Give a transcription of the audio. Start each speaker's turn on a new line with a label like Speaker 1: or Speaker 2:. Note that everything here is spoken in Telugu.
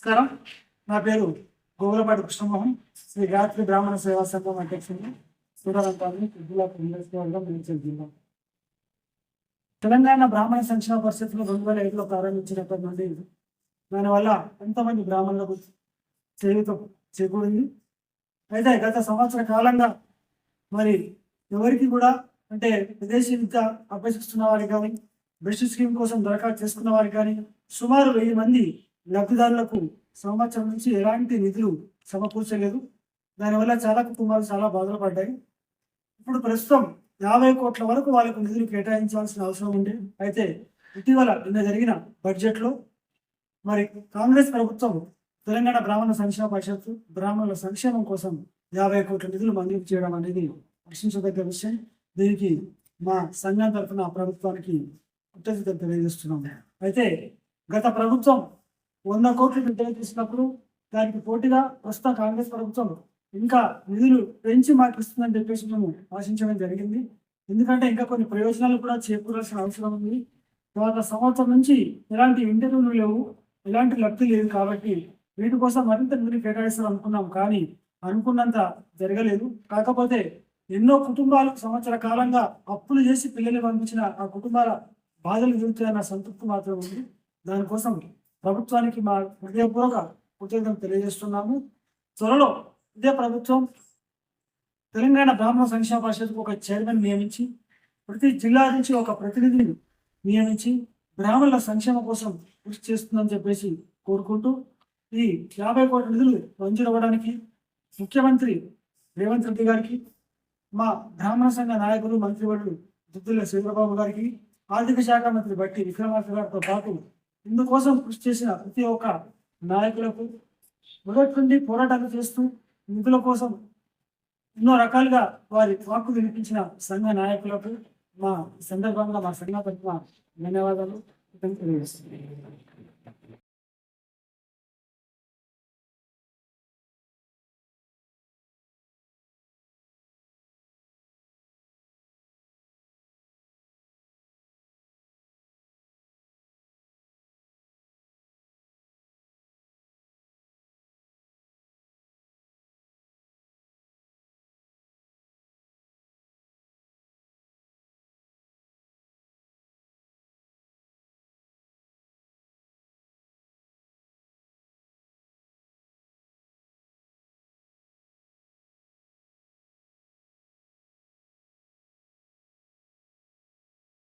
Speaker 1: నమస్కారం. నా పేరు గోగులపాటి కృష్ణమోహన్. శ్రీ గాయత్రి బ్రాహ్మణ సేవా సంఘం అధ్యక్షుని సూర్యవంతాన్ని జిల్లా నియోజకవర్గం జిల్లా తెలంగాణ బ్రాహ్మణ సంక్షేమ పరిషత్ను రెండు వేల ఐదులో ప్రారంభించినప్పటి నుండి దానివల్ల ఎంతోమంది బ్రాహ్మణులకు చేయుత చేకూరింది. అయితే గత సంవత్సర కాలంగా మరి ఎవరికి కూడా అంటే విదేశీ విద్య అభ్యసిస్తున్న వారికి కానీ బెస్ట్ స్కీమ్ కోసం దరఖాస్తు చేసుకున్న వారికి కానీ సుమారు వెయ్యి మంది లబ్ధిదారులకు సంవత్సరం నుంచి ఎలాంటి నిధులు సమకూర్చలేదు. దానివల్ల చాలా కుటుంబాలు చాలా బాధలు పడ్డాయి. ఇప్పుడు ప్రస్తుతం యాభై కోట్ల వరకు వాళ్ళకు నిధులు కేటాయించాల్సిన అవసరం ఉంది. అయితే ఇటీవల నిన్న జరిగిన బడ్జెట్లో మరి కాంగ్రెస్ ప్రభుత్వం తెలంగాణ బ్రాహ్మణ సంక్షేమ పరిషత్ బ్రాహ్మణుల సంక్షేమం కోసం యాభై కోట్ల నిధులు మంజూరు చేయడం అనేది ప్రశ్నించదగ్గ విషయం. దీనికి మా సంఘం తరఫున ప్రభుత్వానికి కృతజ్ఞత తెలియజేస్తున్నాం అయితే గత ప్రభుత్వం వంద కోట్లు విడుదల చేసినప్పుడు దానికి పోటీగా ప్రస్తుతం కాంగ్రెస్ ప్రభుత్వం ఇంకా నిధులు పెంచి మాకు ఇస్తుందని చెప్పేసి మేము ఆశించడం జరిగింది. ఎందుకంటే ఇంకా కొన్ని ప్రయోజనాలు కూడా చేకూరాల్సిన అవసరం ఉంది. తర్వాత సంవత్సరం నుంచి ఎలాంటి ఇంటర్వ్యూలు లేవు ఎలాంటి లబ్ధి లేదు కాబట్టి వీటి కోసం మరింత నిధులు కేటాయిస్తారు అనుకున్నాం కానీ అనుకున్నంత జరగలేదు. కాకపోతే ఎన్నో కుటుంబాలు సంవత్సర కాలంగా అప్పులు చేసి పిల్లల్ని పంపించిన ఆ కుటుంబాల బాధలు తీరుతాయన్న సంతృప్తి మాత్రం ఉంది. దానికోసం ప్రభుత్వానికి మా హృదయపూర్వక కృతజ్ఞతలు తెలియజేస్తున్నాము. త్వరలో ఇదే ప్రభుత్వం తెలంగాణ బ్రాహ్మణ సంక్షేమ పరిషత్కు ఒక చైర్మన్ నియమించి ప్రతి జిల్లా నుంచి ఒక ప్రతినిధిని నియమించి బ్రాహ్మణుల సంక్షేమ కోసం కృషి చేస్తుందని చెప్పేసి కోరుకుంటూ ఈ యాభై కోట్ల నిధులు మంజూరవ్వడానికి ముఖ్యమంత్రి రేవంత్ రెడ్డి గారికి మా బ్రాహ్మణ సంఘ నాయకులు మంత్రివర్యులు దుద్దుల చంద్రబాబు గారికి ఆర్థిక శాఖ మంత్రి బట్టి విక్రమార్క గారితో పాటు ఇందుకోసం కృషి చేసిన ప్రతి ఒక్క నాయకులకు మొదటి నుండి పోరాటాలు చేస్తూ నిధుల కోసం ఎన్నో రకాలుగా వారి వాక్కు వినిపించిన సంఘ నాయకులకు మా సందర్భంగా మా సంఘ తరఫున ధన్యవాదాలు. తెలియజేస్తున్నాను